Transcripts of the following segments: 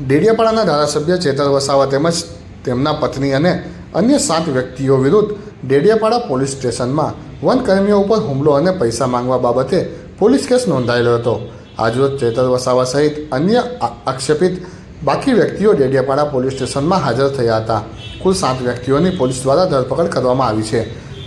ડેડિયાપાડાના ધારાસભ્ય ચેતર વસાવા તેમજ તેમના પત્ની અને અન્ય સાત વ્યક્તિઓ વિરુદ્ધ ડેડિયાપાડા પોલીસ સ્ટેશનમાં વનકર્મીઓ ઉપર હુમલો અને પૈસા માંગવા બાબતે પોલીસ કેસ નોંધાયેલો હતો. આજરોજ ચેતર વસાવા સહિત અન્ય આક્ષેપિત બાકી વ્યક્તિઓ ડેડિયાપાડા પોલીસ સ્ટેશનમાં હાજર થયા હતા. કુલ સાત વ્યક્તિઓની પોલીસ દ્વારા ધરપકડ કરવામાં આવી છે.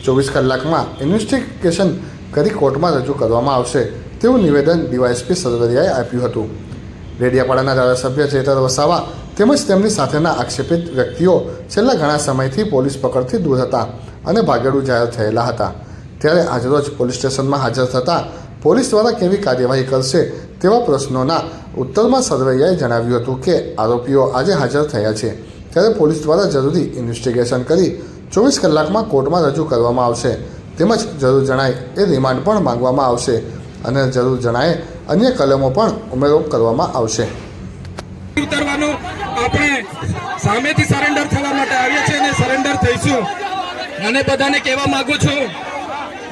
ચોવીસ કલાકમાં ઇન્વેસ્ટિગેશન કરી કોર્ટમાં રજૂ કરવામાં આવશે તેવું નિવેદન ડીવાયએસપી સરવરિયાએ આપ્યું હતું. રેડિયાપાડાના ધારાસભ્ય ચેતર વસાવા તેમજ તેમની સાથેના આક્ષેપિત વ્યક્તિઓ છેલ્લા ઘણા સમયથી પોલીસ પકડથી દૂર હતા અને ભાગેડુ જાહેર થયેલા હતા. ત્યારે આજરોજ પોલીસ સ્ટેશનમાં હાજર થતાં પોલીસ દ્વારા કેવી કાર્યવાહી કરશે તેવા પ્રશ્નોના ઉત્તરમાં સરવૈયાએ જણાવ્યું હતું કે આરોપીઓ આજે હાજર થયા છે. ત્યારે પોલીસ દ્વારા જરૂરી ઇન્વેસ્ટિગેશન કરી ચોવીસ કલાકમાં કોર્ટમાં રજૂ કરવામાં આવશે. તેમજ જરૂર જણાય એ રિમાન્ડ પણ માંગવામાં આવશે અને જરૂર જણાય અન્ય કલમો પણ ઉમેરો કરવામાં આવશે. ઉતરવાનું આપણે સામેથી સરેન્ડર થવા માટે આવીએ છીએ અને સરેન્ડર થઈશું. અને બધાને કહેવા માંગુ છું,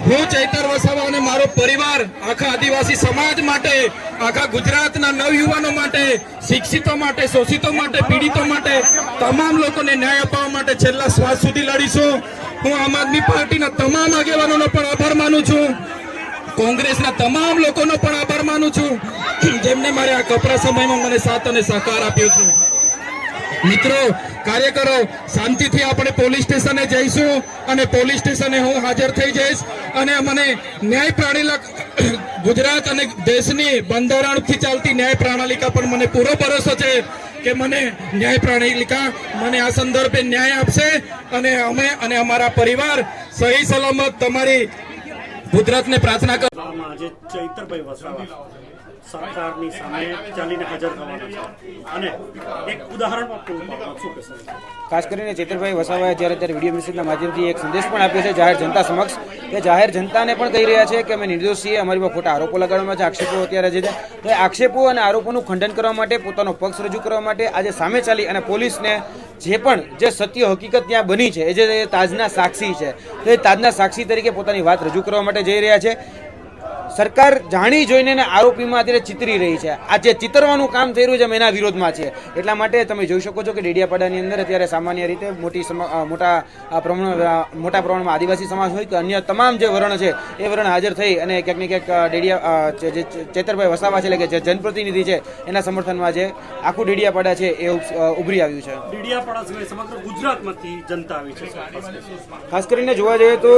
હું ચૈતર વસાવા અને મારો પરિવાર, આખા આદિવાસી સમાજ માટે, આખા ગુજરાતના નવયુવાનો માટે, શિક્ષિતો માટે, શોષિતો માટે, પીડિતો માટે, તમામ લોકોને ન્યાય અપાવવા માટે છેલ્લા શ્વાસ સુધી લડીશું. હું આમ આદમી પાર્ટીના તમામ આગેવાનોનો પણ આભાર માનું છું. કોંગ્રેસના તમામ લોકોનો પણ આભાર માનું છું. જેમને મારે આ કપરા સમયમાં મને સાથ અને સહકાર આપ્યો છે. મિત્રો, કાર્યકરો, શાંતિથી આપણે પોલીસ સ્ટેશને જઈશું અને પોલીસ સ્ટેશને હું હાજર થઈ જઈશ અને મને ન્યાય પ્રણાલિકા ગુજરાત અને દેશની બંધારણથી ચાલતી ન્યાય પ્રણાલિકા પર મને પૂરો ભરોસો છે કે મને ન્યાય પ્રણાલિકા મને આ સંદર્ભે ન્યાય આપશે અને અમે અને અમારા પરિવાર સહી સલામત તમારી ગુજરાતને પ્રાર્થના કર આજે ચૈતરભાઈ વસાવા. સરકારની સામે ચાલીને હાજર થવાના છે. અને એક ઉદાહરણ પણ શું ખાસ કરીને ચેતરભાઈ વસાવાએ જ્યારે ત્યારે વીડિયો મેસેજના માધ્યમથી એક સંદેશ પણ આપ્યો છે જાહેર જનતા સમક્ષ કે જાહેર જનતાને પણ કહી રહ્યા છે કે અમે નિર્દોષ અમારી પર ખોટા આરોપો લગાડવામાં છે, આક્ષેપો અત્યારે જે છે, તો એ આક્ષેપો અને આરોપોનું ખંડન કરવા માટે, પોતાનો પક્ષ રજૂ કરવા માટે આજે સામે ચાલી અને પોલીસને જે પણ જે સત્ય હકીકત ત્યાં બની છે, એ જે તાજના સાક્ષી છે, તો એ તાજના સાક્ષી તરીકે પોતાની વાત રજૂ કરવા માટે જઈ રહ્યા છે. સરકાર જાણી જોઈને આરોપીમાં અત્યારે ચિતરી રહી છે. આ જે ચિતરવાનું કામ થઈ રહ્યું છે એના વિરોધમાં છે. એટલા માટે તમે જોઈ શકો છો કે ડેડિયાપાડાની અંદર અત્યારે સામાન્ય રીતે મોટી મોટા પ્રમાણ મોટા પ્રમાણમાં આદિવાસી સમાજ હોય કે અન્ય તમામ જે વરણ છે એ વરણ હાજર થઈ અને ક્યાંક ને ક્યાંક ડેડિયા જે ચેતરભાઈ વસાવા છે એટલે કે જે જનપ્રતિનિધિ છે એના સમર્થનમાં જે આખું ડેડિયાપાડા છે એ ઉભરી આવ્યું છે. ડેડિયાપાડા સિવાય સમગ્ર ગુજરાતમાંથી જનતા આવી છે ખાસ કરીને. જોવા જઈએ તો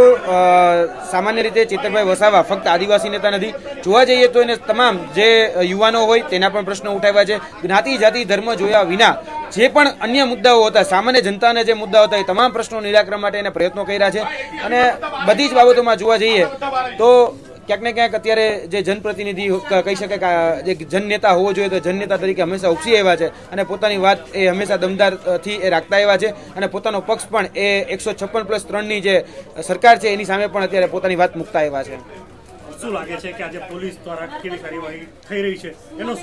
સામાન્ય રીતે ચેતરભાઈ વસાવા ફક્ત આદિવાસી નેતા નથી. જોવા જઈએ તો એને તમામ જે યુવાનો હોય તેના પણ પ્રશ્નો ઉઠાવ્યા છે. જ્ઞાતિ, જાતિ, ધર્મ જોયા વિના જે પણ અન્ય મુદ્દાઓ હતા, સામાન્ય જનતાને જે મુદ્દાઓ હતા, એ તમામ પ્રશ્નો નિરાકરણ માટે એને પ્રયત્નો કર્યા છે. અને બધી જ બાબતોમાં જોવા જઈએ તો ક્યાંક ને ક્યાંક અત્યારે જે જનપ્રતિનિધિ કહી શકે કે જે જનનેતા હોવો જોઈએ તો જનનેતા તરીકે હંમેશા ઉપસી આવ્યા છે અને પોતાની વાત એ હંમેશા દમદારથી એ રાખતા આવ્યા છે અને પોતાનો પક્ષ પણ એ એકસો છપ્પન પ્લસ ત્રણની જે સરકાર છે એની સામે પણ અત્યારે પોતાની વાત મૂકતા આવ્યા છે. એનો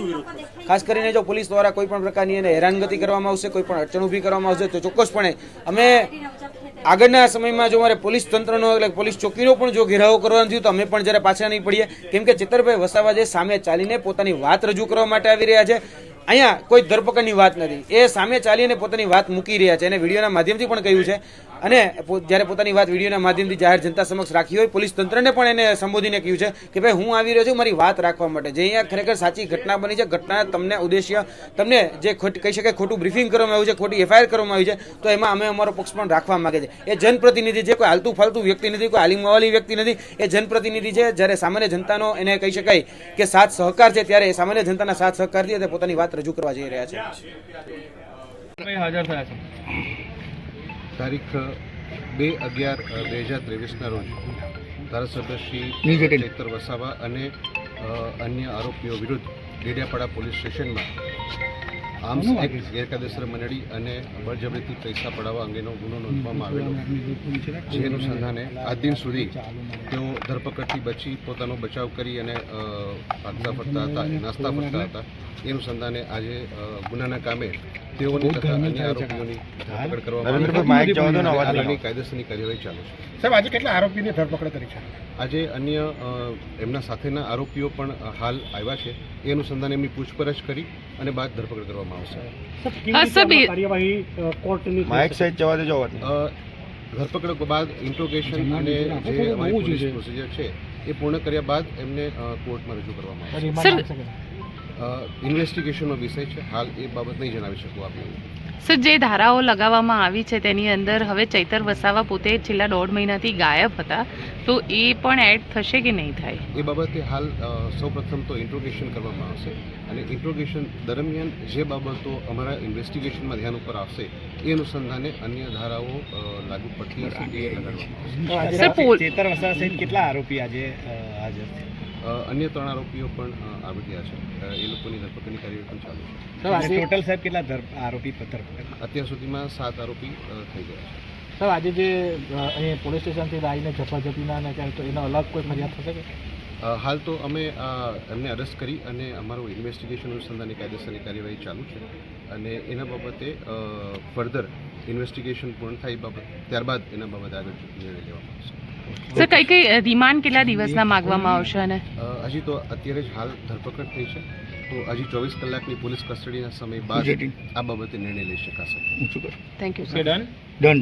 ખાસ કરીને જો પોલીસ દ્વારા કોઈ પણ પ્રકારની એને હેરાનગતિ કરવામાં આવશે, કોઈ પણ અડચણ ઊભી કરવામાં આવશે, તો ચોક્કસપણે અમે આગળના સમયમાં જો અમારે પોલીસ તંત્રનો એટલે પોલીસ ચોકીનો પણ જો ઘેરાવો કરવાનો થયું, તો અમે પણ જ્યારે પાછા નહીં પડીએ. કેમ કે ચેતરભાઈ વસાવા જે સામે ચાલીને પોતાની વાત રજૂ કરવા માટે આવી રહ્યા છે, અહીંયા કોઈ ધરપકડની વાત નથી. એ સામે ચાલીને પોતાની વાત મૂકી રહ્યા છે. અને વિડીયોના માધ્યમથી પણ કહ્યું છે. અને જ્યારે પોતાની વાત વિડીયોના માધ્યમથી જાહેર જનતા સમક્ષ રાખી હોય, પોલીસ તંત્રને પણ એને સંબોધીને કહ્યું છે કે ભાઈ, હું આવી રહ્યો છું, મારી વાત રાખવા માટે. જે અહીંયા ખરેખર સાચી ઘટના બની છે, ઘટના તમને ઉદ્દેશ્ય, તમને જે કહી શકાય ખોટું બ્રીફિંગ કરવામાં આવ્યું છે, ખોટી એફઆઈઆર કરવામાં આવી છે, તો એમાં અમે અમારો પક્ષ પણ રાખવા માગે છે. એ જનપ્રતિનિધિ છે કોઈ હાલતું ફાલતું વ્યક્તિ નથી, કોઈ હાલીમવાલી વ્યક્તિ નથી, એ જનપ્રતિનિધિ છે. જ્યારે સામાન્ય જનતાનો એને કહી શકાય કે સાથ સહકાર છે, ત્યારે સામાન્ય જનતાના સાથ સહકારથી પોતાની વાત રજૂ કરવા જઈ રહ્યા છે. હાજર થયા છે. તારીખ બે અગિયાર બે હજાર ત્રેવીસના રોજ ધારાસભ્ય શ્રી ચેતર વસાવા અને અન્ય આરોપીઓ વિરુદ્ધ ડેડિયાપાડા પોલીસ સ્ટેશનમાં આર્મ્સ એક્ટ ગેરકાયદેસર મંડળી અને બળજબરીથી પૈસા પડાવવા અંગેનો ગુનો નોંધવામાં આવેલો. જે અનુસંધાને આજ દિન સુધી તેઓ ધરપકડથી બચી પોતાનો બચાવ કરી અને ભાગતા ફરતા હતા નાસ્તા ફરતા હતા. એ અનુસંધાને આજે ગુનાના કામે તેઓની તથા અન્ય આરોપીઓની ધરપકડ કરવામાં કાયદેસરની કાર્યવાહી ચાલુ છે. સાહેબ આજે કેટલા આરોપીની ધરપકડ કરી છે? આજે અન્ય એમના સાથેના આરોપીઓ પણ હાલ આવ્યા છે. એ અનુસંધાને એમની પૂછપરછ કરી અને બાદ ધરપકડ કરવામાં આવશે. કોર્ટની થઈ માઇક? સાઈડ જવા દેજો ધરપકડ બાદ ઇન્ટ્રોગેશન અને જે અમારી પ્રોસિજર છે એ પૂર્ણ કર્યા બાદ એમને કોર્ટમાં રજૂ કરવામાં આવશે. ઇન્વેસ્ટિગેશનનો વિષય છે. હાલ એ બાબત નહીં જણાવી શકું આપને. સર જે ધારાઓ લગાવવામાં આવી છે તેની અંદર હવે ચૈતર વસાવા પોતે છેલ્લા દોઢ મહિનાથી ગાયબ હતા. તો એ પણ એડ થશે કે નહીં થાય? એ બાબતે હાલ સૌપ્રથમ તો ઇન્ટ્રોગેશન કરવામાં આવશે અને ઇન્ટ્રોગેશન દરમિયાન જે બાબતો અમારા ઇન્વેસ્ટિગેશનમાં ધ્યાન ઉપર આવશે એ અનુસંધાને અન્ય ધારાઓ લાગુ પડતી ચેતર વસાવા સહિત કેટલા આરોપી આજે હાજર છે? અન્ય ત્રણ આરોપીઓ પણ આવી ગયા છે. એ લોકોની ધરપકડની કાર્યવાહી પણ ચાલુ છે. ટોટલ સાહેબ કેટલા આરોપી ધરપકડ? અત્યાર સુધીમાં સાત આરોપી થઈ ગયા છે. સર આજે જે અહીંયા અહીં પોલીસ સ્ટેશનથી આવીને ઝપાઝપીના અને ક્યાંક તો એનો અલગ કોઈ ફરિયાદ થશે કે? હાલ તો અમે એમને અરેસ્ટ કરી અને અમારું ઇન્વેસ્ટિગેશન અનુસંધાનની કાયદેસરની કાર્યવાહી ચાલુ છે. અને એના બાબતે ફર્ધર ઇન્વેસ્ટિગેશન પૂર્ણ થાય એ બાબત ત્યારબાદ એના બાબતે આગળ નિર્ણય લેવામાં આવશે. સર કઈ કઈ રિમાન્ડ કેટલા દિવસના માગવામાં આવશે અને? હજી તો અત્યારે જ હાલ ધરપકડ થઈ છે. તો હજી ચોવીસ કલાકની પોલીસ કસ્ટડીના સમય બાદ આ બાબતે નિર્ણય લઈ શકાશે. Thank you sir done